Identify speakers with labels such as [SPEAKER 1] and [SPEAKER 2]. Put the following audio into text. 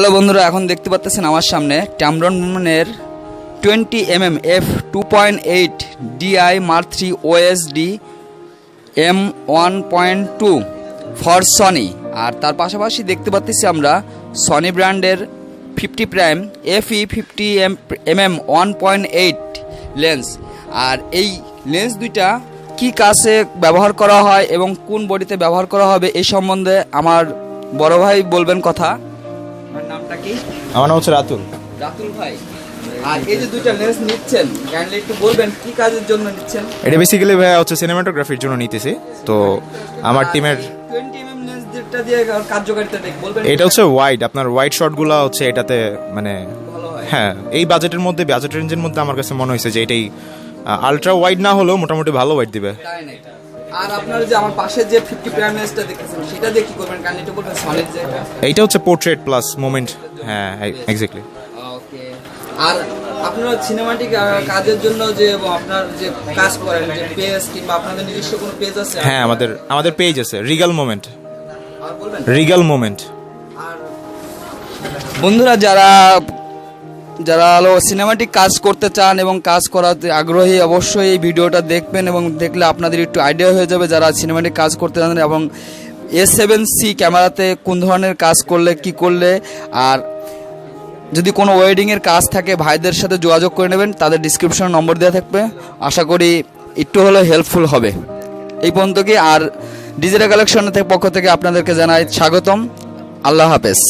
[SPEAKER 1] Hello বন্ধুরা, এখন দেখতে পাচ্ছেন আমার সামনে Tamron ট্যামরনের twenty M M F two point eight DI মার three OSD M one point two for Sony. আর তার পাশাপাশি দেখতে পাচ্ছি আমরা সনি ব্র্যান্ডের fifty prime F E fifty M M M one point eight lens. আর এই লেন্স দুইটা কি কাছে ব্যবহার করা হয় এবং কোন বডিতে ব্যবহার করা হবে এই সম্বন্ধে আমার বড় ভাই বলবেন কথা। নামটা কি?
[SPEAKER 2] আমার নাম হচ্ছে রাতুল।
[SPEAKER 1] রাতুল ভাই। আর এই যে দুইটা লেন্স নিচ্ছেন কাইন্ডলি একটু বলবেন কি কাজের জন্য নিচ্ছেন?
[SPEAKER 2] এটা বেসিক্যালি ভাইয়া হচ্ছে সিনেমাটোগ্রাফির জন্য নিতেছি। তো আমার টিমের
[SPEAKER 1] টোয়েন্টি এম লেন্স যেটা দিয়ে কার্যকারিতা দেখ বলবেন
[SPEAKER 2] এটা হচ্ছে ওয়াইড আপনার ওয়াইড শটগুলো হচ্ছে এটাতে মানে
[SPEAKER 1] হ্যাঁ।
[SPEAKER 2] এই বাজেটের মধ্যে বাজেট রেঞ্জের মধ্যে আমার কাছে মনে হয়েছে যে এটাই আলট্রা ওয়াইড না হলেও মোটামুটি ভালো ওয়াইড দিবে।
[SPEAKER 1] তাই নাই আর আপনার যে আমার পাশে যে ফিফটি প্রাইম লেন্সটা দেখতেছেন সেটা দিয়ে কি করবেন? কাইন্ডলি একটু বলবেন সলিড যে
[SPEAKER 2] এইটা হচ্ছে পোর্ট্রেট প্লাস মোমেন্ট হ্যাঁ এক্স্যাক্টলি
[SPEAKER 1] ওকে আর আপনার সিনেমাটিক কাজের জন্য যে আপনার যে কাজ করেন যে পেজ কিংবা আপনাদের নিজস্ব কোনো পেজ আছে?
[SPEAKER 2] হ্যাঁ আমাদের আমাদের পেজ আছে রিগাল মোমেন্ট
[SPEAKER 1] আর বলবেন?
[SPEAKER 2] রিগাল মোমেন্ট
[SPEAKER 1] আর বন্ধুরা যারা যারা হলো সিনেমাটিক কাজ করতে চান এবং কাজ করাতে আগ্রহী, অবশ্যই এই ভিডিওটা দেখবেন এবং দেখলে আপনাদের একটু আইডিয়া হয়ে যাবে যারা সিনেমাটিক কাজ করতে জানেন এবং এস সেভেন সি ক্যামেরাতে কোন ধরনের কাজ করলে, কি করলে। আর যদি কোনো ওয়েডিংয়ের কাজ থাকে, ভাইদের সাথে যোগাযোগ করে নেবেন, তাদের ডিসক্রিপশনে নম্বর দেওয়া থাকবে। আশা করি একটু হলেও হেল্পফুল হবে। এই পর্যন্ত কি, আর ডিজিটাল কালেকশনের পক্ষ থেকে আপনাদেরকে জানাই স্বাগতম। আল্লাহ হাফেজ।